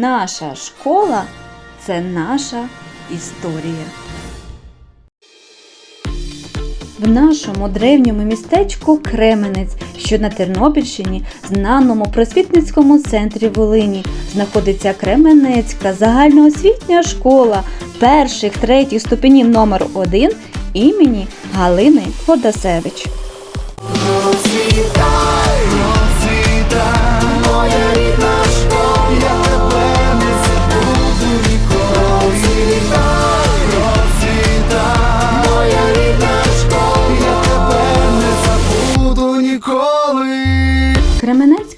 Наша школа це наша історія. В нашому древньому містечку Кременець, що на Тернопільщині, знаному просвітницькому центрі Волині, знаходиться Кременецька загальноосвітня школа перших третіх ступенів номер 1 імені Галини Ходасевич.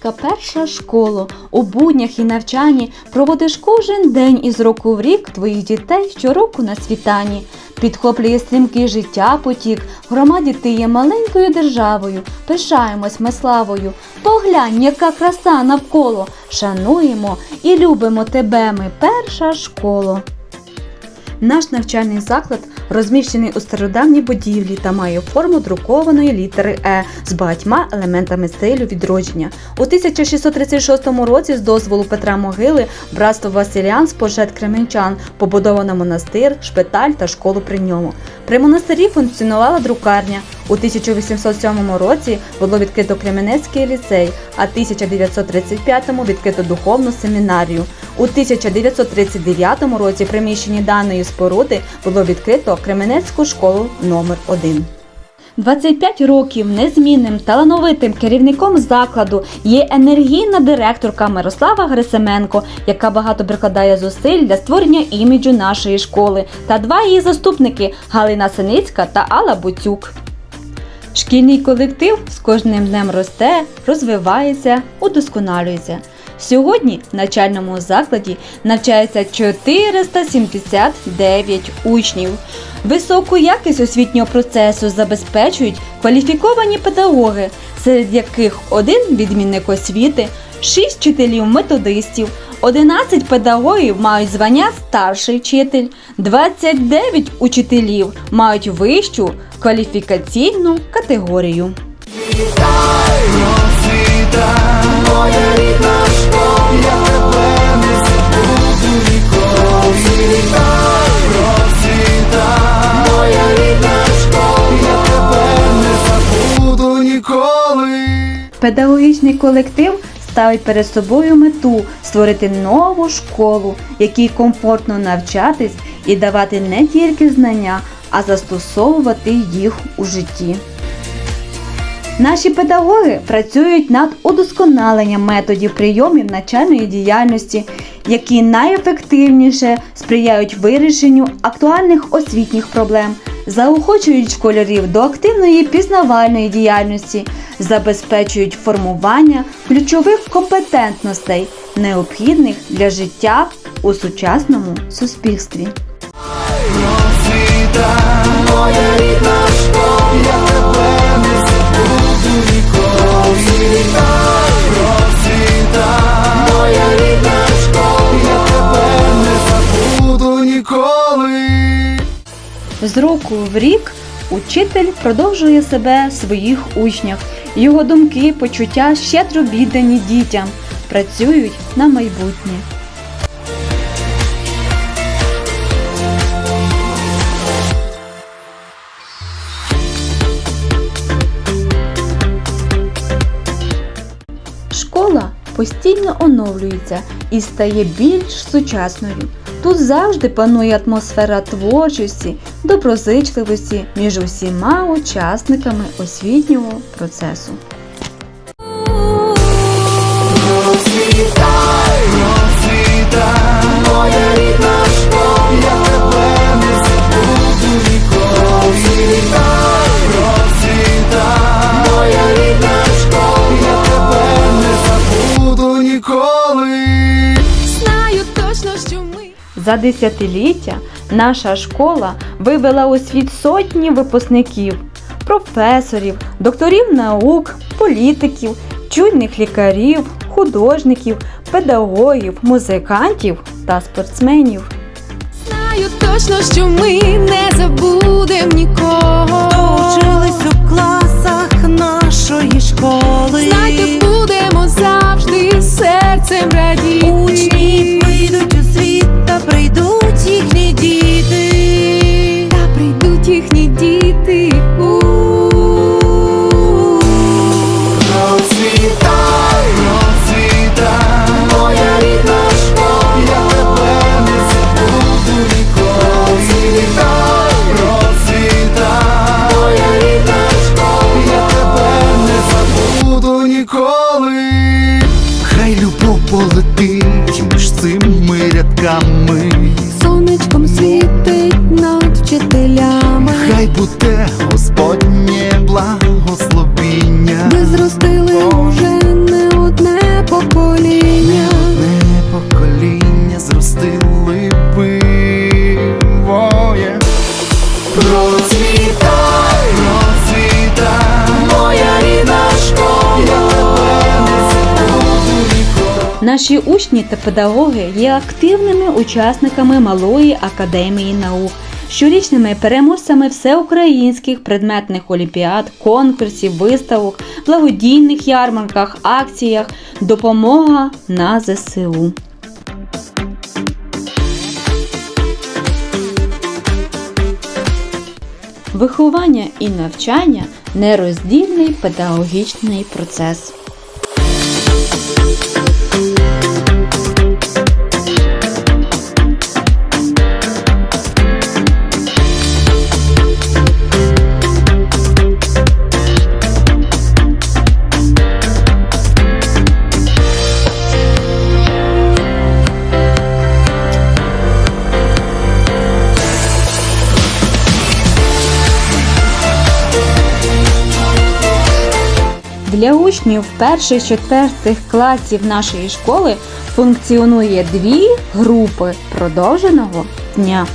Кременецька перша школа у буднях і навчанні проводиш кожен день із року в рік твоїх дітей щороку на світанні. Підхоплює стрімкий життя потік. Громаді ти є маленькою державою. Пишаємось ми славою. Поглянь, яка краса навколо. Шануємо і любимо тебе. Ми перша школа. Наш навчальний заклад розміщений у стародавній будівлі та має форму друкованої літери Е з багатьма елементами стилю відродження. У 1636 році з дозволу Петра Могили братство Василіан з пожет кременчан побудовано монастир, шпиталь та школу при ньому. При монастирі функціонувала друкарня. У 1807 році було відкрито Кременецький ліцей, а 1935-му відкрито духовну семінарію. У 1939 році приміщенні даної споруди було відкрито Кременецьку школу номер 1 25 років незмінним талановитим керівником закладу є енергійна директорка Мирослава Грисименко, яка багато прикладає зусиль для створення іміджу нашої школи, та два її заступники Галина Синицька та Алла Буцюк. Шкільний колектив з кожним днем росте, розвивається, удосконалюється. Сьогодні в навчальному закладі навчається 479 учнів. Високу якість освітнього процесу забезпечують кваліфіковані педагоги, серед яких один відмінник освіти, 6 вчителів-методистів, 11 педагогів мають звання старший вчитель, 29 учителів мають вищу кваліфікаційну категорію. Педагогічний колектив ставить перед собою мету створити нову школу, якій комфортно навчатись і давати не тільки знання, а застосовувати їх у житті. Наші педагоги працюють над удосконаленням методів прийомів навчальної діяльності, які найефективніше сприяють вирішенню актуальних освітніх проблем, заохочують школярів до активної пізнавальної діяльності, забезпечують формування ключових компетентностей, необхідних для життя у сучасному суспільстві. Моя рідна З року в рік учитель продовжує себе в своїх учнях. Його думки, почуття щедро віддані дітям, працюють на майбутнє. Школа постійно оновлюється і стає більш сучасною. Тут завжди панує атмосфера творчості, доброзичливості між усіма учасниками освітнього процесу. За десятиліття наша школа вивела у світ сотні випускників, професорів, докторів наук, політиків, чуйних лікарів, художників, педагогів, музикантів та спортсменів. Знаю точно, що ми не забудем нікого. Учились у класах нашої школи. Знайте, будемо завжди Хай буде Господнє благословіння. ви зростили уже не одне покоління. Не покоління зростили ви воє. Процвітай, процвітай, моя рідна школа. Наші учні та педагоги є активними учасниками Малої академії наук, щорічними переможцями всеукраїнських предметних олімпіад, конкурсів, виставок, благодійних ярмарках, акціях, допомога на ЗСУ. Виховання і навчання нероздільний педагогічний процес. Для учнів перших-четвертих класів нашої школи функціонує дві групи продовженого дня.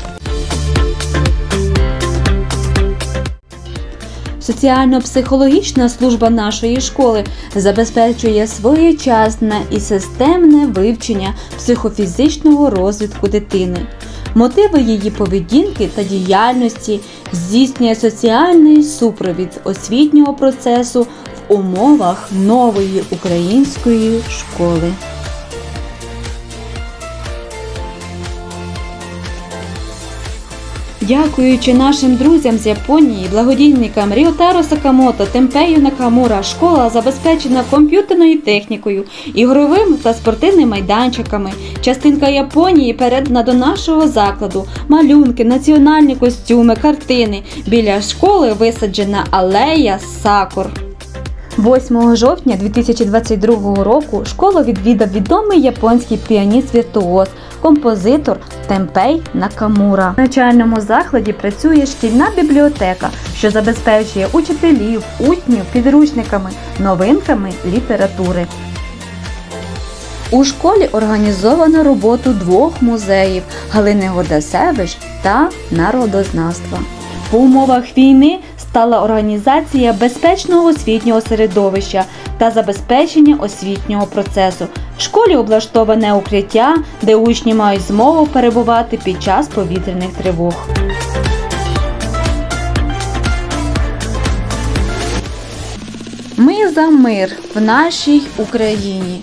Соціально-психологічна служба нашої школи забезпечує своєчасне і системне вивчення психофізичного розвитку дитини. Мотиви її поведінки та діяльності здійснює соціальний супровід освітнього процесу в умовах нової української школи. Дякуючи нашим друзям з Японії, благодійникам Ріотаро Сакамото, Темпею Накамура, школа забезпечена комп'ютерною технікою, ігровим та спортивними майданчиками. Частинка Японії передана до нашого закладу, малюнки, національні костюми, картини. Біля школи висаджена алея сакур. 8 жовтня 2022 року школу відвідав відомий японський піаніст-віртуоз, композитор Темпей Накамура. В навчальному закладі працює шкільна бібліотека, що забезпечує учителів, учнів підручниками, новинками літератури. У школі організовано роботу двох музеїв Галини Годасевич та народознавства. В умовах війни стала організація безпечного освітнього середовища та забезпечення освітнього процесу. В школі облаштоване укриття, де учні мають змогу перебувати під час повітряних тривог. Ми за мир в нашій Україні.